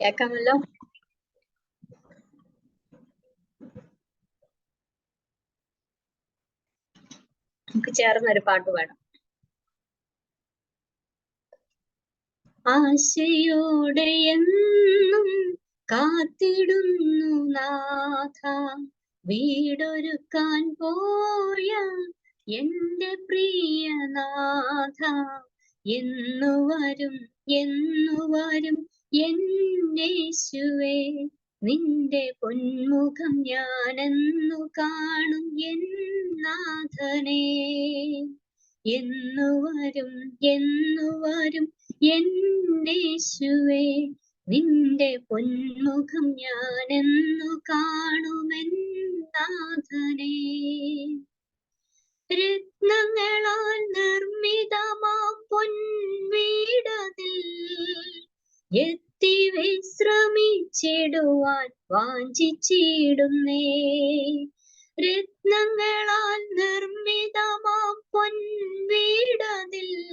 കേൾക്കാമല്ലോ നമുക്ക് ചേർന്നൊരു പാട്ട് പാടാം. ആശയോടെ എന്നും കാത്തിടുന്നു നാഥ. വീടൊരുക്കാൻ പോയ എന്റെ പ്രിയനാഥ എന്നു വരും എന്നു വരും എന്നേശുവേ. നിന്റെ പൊന്മുഖം ഞാനെന്നു കാണും എന്നാഥനേ എന്നു വരും എന്നു വരും എന്നേശുവേ. നിന്റെ പൊന്മുഖം ഞാനെന്നു കാണുമെന്നാഥനേ രത്നങ്ങളാൽ എത്തി വിശ്രമിച്ചിടുവാൻ വാഞ്ചിച്ചിടുന്നേ. രത്നങ്ങളാൽ നിർമ്മിതമാം പൊൻവീടതിൽ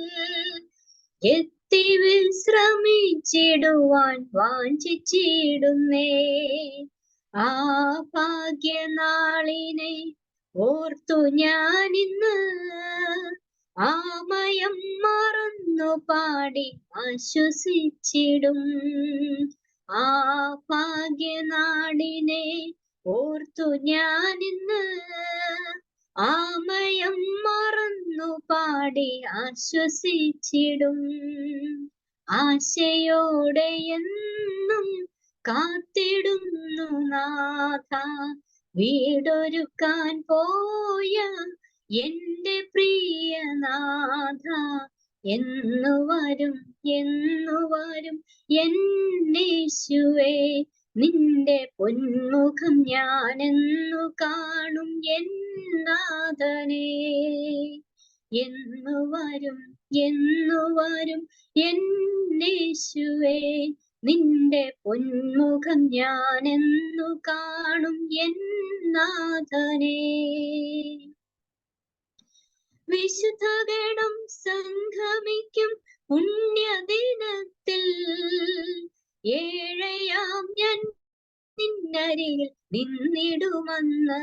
എത്തി വിശ്രമിച്ചിടുവാൻ വാഞ്ചിച്ചിടുന്നേ. ആ ഭാഗ്യനാളിനെ ഓർത്തു ഞാനിന്ന് ആമയം മറന്നു പാടി ആശ്വസിച്ചിടും. ആ ഭാഗ്യനാടിനെ ഓർത്തു ഞാനിന്ന് ആമയം മറന്നു പാടി ആശ്വസിച്ചിടും. ആശയോടെ എന്നും കാത്തിടുന്നു നാഥ. വീടൊരുക്കാൻ പോയ എന്റെ പ്രിയനാഥ. എന്നു വരും എന്നു വരും എന്നേശുവേ. നിന്റെ പൊന്മുഖം ഞാനെന്നു കാണും എന്നാഥനെ. എന്നു വരും എന്നു വരും എന്നേശുവേ. നിന്റെ പൊന്മുഖം ഞാനെന്നു കാണും എന്നാഥനേ. വിശുദ്ധഗണം സംഗമിക്കും പുണ്യദിനത്തിൽ. ഏഴയാം ഞാൻ നിന്നരികിൽ നിന്നിടുമെന്ന്.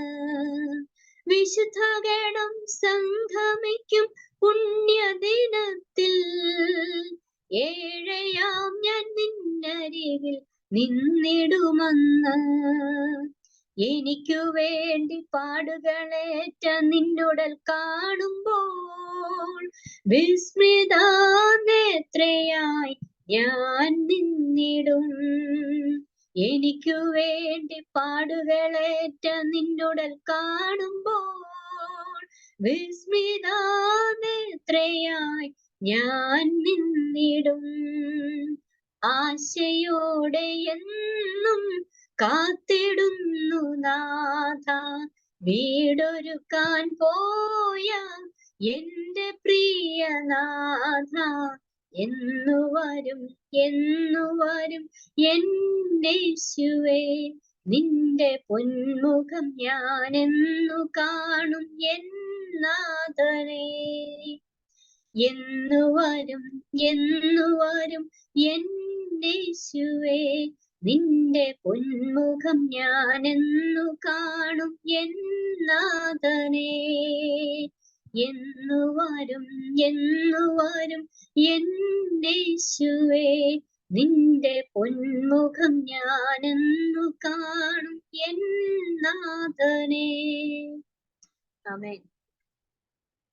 വിശുദ്ധഗണം സംഗമിക്കും പുണ്യദിനത്തിൽ. ഏഴയാം ഞാൻ നിന്നരികിൽ നിന്നിടുമെന്ന്. എനിക്കു വേണ്ടി പാടുകളേറ്റ നിന്നുടൽ കാണുമ്പോൾ വിസ്മൃത നേത്രയായി ഞാൻ നിന്നിടും. എനിക്കു വേണ്ടി പാടുകളേറ്റ നിന്നുടൽ കാണുമ്പോൾ വിസ്മിതാനേത്രയായി ഞാൻ നിന്നിടും. ആശയോടെ എന്നും കാത്തിടുന്നു നാഥ. വീടൊരുക്കാൻ പോയ എന്റെ പ്രിയനാഥ എന്നു വരും എന്നു വരും എന്നേശുവേ നിന്റെ പൊന്മുഖം ഞാൻ എന്നു കാണും എന്നാഥനെ എന്നു വരും എന്നു വരും എന്നേശുവേ നിന്റെ പൊന്മുഖം ഞാനെന്നു കാണും എന്നാതനെ എന്നു വരും എന്നു വരും എന്നേശുവേ. നിന്റെ പൊന്മുഖം ഞാനെന്നു കാണും എന്നാതനെ ആമേൻ.